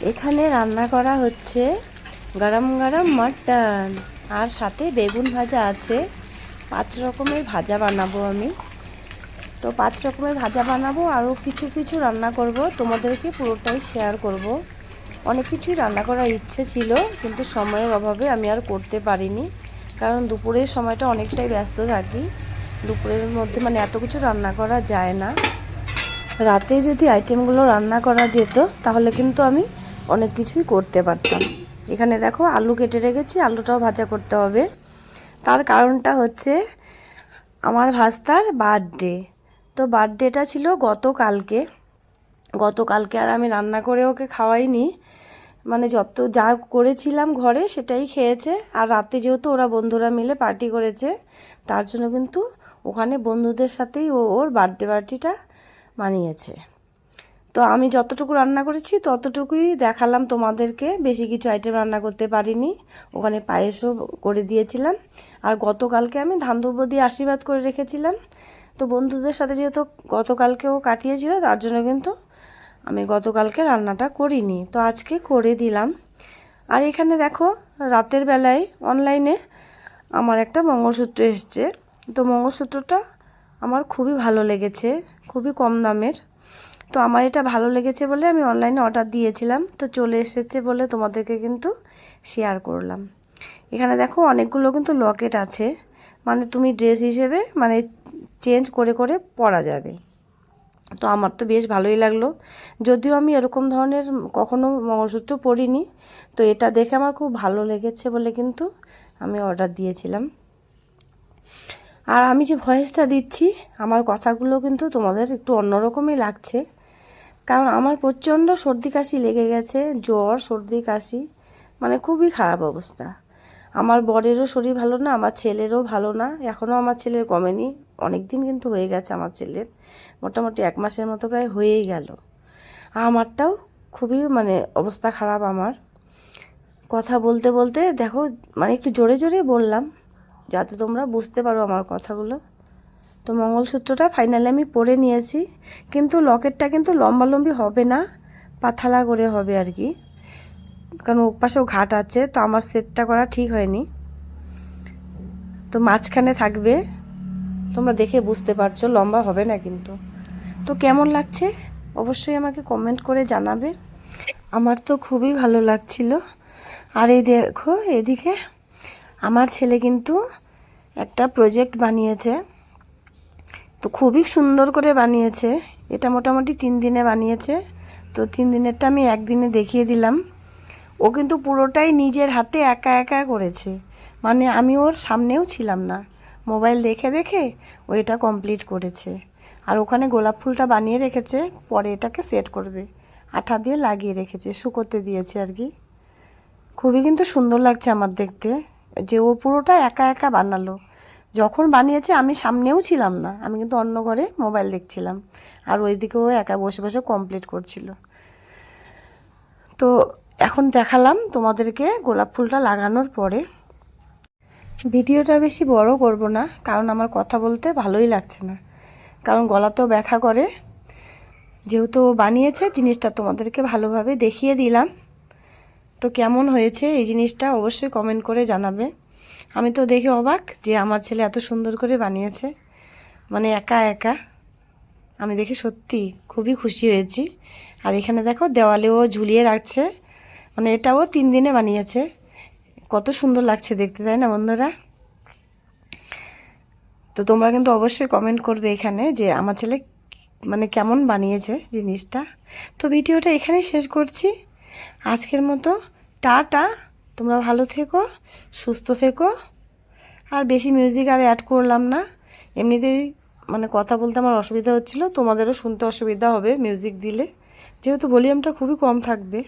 এখানে রান্না করা হচ্ছে গরম গরম মাটন। আর সাথে বেগুন ভাজা আছে। পাঁচ রকমের ভাজা বানাবো আমি। তো পাঁচ রকমের ভাজা বানাবো, আরও কিছু কিছু রান্না করব। তোমাদেরকে পুরোটাই শেয়ার করব। অনেক কিছুই রান্না করার ইচ্ছে ছিল, কিন্তু সময়ের অভাবে আমি আর করতে পারিনি। কারণ দুপুরের সময়টা অনেকটাই ব্যস্ত থাকি। দুপুরের মধ্যে মানে এত কিছু রান্না করা যায় না। রাতে যদি আইটেমগুলো রান্না করা যেত, তাহলে কিন্তু আমি অনেক কিছুই করতে পারতাম। এখানে দেখো আলু কেটে রেখেছি, আলুটাও ভাজা করতে হবে। তার কারণটা হচ্ছে আমার ভাস্তার বার্থডে তো বার্থডেটা ছিল গতকালকে। গতকালকে আর আমি রান্না করে ওকে খাওয়াইনি। মানে যত যা করেছিলাম ঘরে সেটাই খেয়েছে। আর রাতে যেহেতু ওরা বন্ধুরা মিলে পার্টি করেছে, তার জন্য কিন্তু ওখানে বন্ধুদের সাথেই ও ওর বার্থডে পার্টিটা মানিয়েছে। তো আমি যতটুকু রান্না করেছি ততটুকুই দেখালাম তোমাদেরকে। বেশি কিছু আইটেম রান্না করতে পারিনি। ওখানে পায়েসও করে দিয়েছিলাম। আর গতকালকে আমি ধান দুব্বো দিয়ে আশীর্বাদ করে রেখেছিলাম। তো বন্ধুদের সাথে যেহেতু গতকালকেও কাটিয়েছিল, তার জন্য কিন্তু আমি গতকালকে রান্নাটা করিনি। তো আজকে করে দিলাম। আর এখানে দেখো, রাতের বেলায় অনলাইনে আমার একটা মঙ্গলসূত্র এসছে। তো মঙ্গলসূত্রটা আমার খুবই ভালো লেগেছে, খুবই কম দামের। তো আমার এটা ভালো লেগেছে বলে আমি অনলাইনে অর্ডার দিয়েছিলাম। তো চলে এসেছে বলে তোমাদেরকে কিন্তু শেয়ার করলাম। এখানে দেখো অনেকগুলো কিন্তু লকেট আছে। মানে তুমি ড্রেস হিসেবে মানে চেঞ্জ করে করে পরা যাবে। তো আমার তো বেশ ভালোই লাগল। যদিও আমি এরকম ধরনের কখনো মঙ্গলসূত্র পরিনি। তো এটা দেখে আমার খুব ভালো লেগেছে বলে কিন্তু আমি অর্ডার দিয়েছিলাম। আর আমি যে ভয়েসটা দিচ্ছি, আমার কথাগুলো কিন্তু তোমাদের একটু অন্যরকমই লাগছে। কারণ আমার প্রচণ্ড সর্দি কাশি লেগে গেছে, জ্বর, সর্দি কাশি মানে খুবই খারাপ অবস্থা। আমার বরেরও শরীর ভালো না, আমার ছেলেরও ভালো না, এখনও আমার ছেলের কমেনি অনেক দিন কিন্তু হয়ে গেছে আমার ছেলের, মোটামুটি এক মাসের মতো প্রায় হয়েই গেল। আমারটাও খুবই মানে অবস্থা খারাপ আমার। কথা বলতে বলতে, দেখো মানে একটু জোরে জোরে বললাম, যাতে তোমরা বুঝতে পারো আমার কথাগুলো। তো মঙ্গলসূত্রটা ফাইনালি আমি পরে নিয়েছি। কিন্তু লকেটটা কিন্তু লম্বালম্বি হবে না, পাথালা করে হবে আর কি। কারণ ওপাশেও ঘাট আছে, তো আমার সেটটা করা ঠিক হয়নি। তো মাঝখানে থাকবে, তোমরা দেখে বুঝতে পারছ লম্বা হবে না কিন্তু। তো কেমন লাগছে? অবশ্যই আমাকে কমেন্ট করে জানাবে। আমার তো খুবই ভালো লাগছিল। আর এই দেখো, এদিকে আমার ছেলে কিন্তু একটা প্রজেক্ট বানিয়েছে। তো খুবই সুন্দর করে বানিয়েছে। এটা মোটামুটি তিন দিনে বানিয়েছে। তো তিন দিনেরটা আমি একদিনে দেখিয়ে দিলাম। ও কিন্তু পুরোটাই নিজের হাতে একা একা করেছে। মানে আমি ওর সামনেও ছিলাম না। মোবাইল দেখে দেখে ও এটা কমপ্লিট করেছে। আর ওখানে গোলাপ ফুলটা বানিয়ে রেখেছে, পরে এটাকে সেট করবে। আঠা দিয়ে লাগিয়ে রেখেছে, শুকোতে দিয়েছে আর কি। খুবই কিন্তু সুন্দর লাগছে আমার দেখতে। যে ও পুরোটা একা একা বানালো। যখন বানিয়েছে, আমি সামনেও ছিলাম না। আমি কিন্তু অন্য ঘরে মোবাইল দেখছিলাম। আর ওইদিকে ও একা বসে বসে কমপ্লিট করছিল। তো এখন দেখালাম তোমাদেরকে গোলাপ ফুলটা লাগানোর পরে। ভিডিওটা বেশি বড় করব না, কারণ আমার কথা বলতে ভালোই লাগছে না। কারণ গলাতেও ব্যথা করে। যেহেতু বানিয়েছে, জিনিসটা তোমাদেরকে ভালোভাবে দেখিয়ে দিলাম। তো কেমন হয়েছে এই জিনিসটা অবশ্যই কমেন্ট করে জানাবে। আমি তো দেখে অবাক যে আমার ছেলে এত সুন্দর করে বানিয়েছে। মানে একা একা। আমি দেখে সত্যি খুবই খুশি হয়েছি। আর এখানে দেখো দেওয়ালেও ঝুলিয়ে রাখছে। মানে এটাও তিন দিনে বানিয়েছে। কত সুন্দর লাগছে দেখতে, তাই না বন্ধুরা? তো তোমরা কিন্তু অবশ্যই কমেন্ট করবে এখানে যে আমার ছেলে মানে কেমন বানিয়েছে জিনিসটা। তো ভিডিওটা এখানেই শেষ করছি। আজকের মতো টাটা। তোমরা ভালো থেকো, সুস্থ থেকো। আর বেশি মিউজিক আর অ্যাড করলাম না। এমনিতেই মানে কথা বলতে আমার অসুবিধা হচ্ছিল, তোমাদেরও শুনতে অসুবিধা হবে মিউজিক দিলে। যেহেতু ভলিউমটা খুবই কম থাকবে।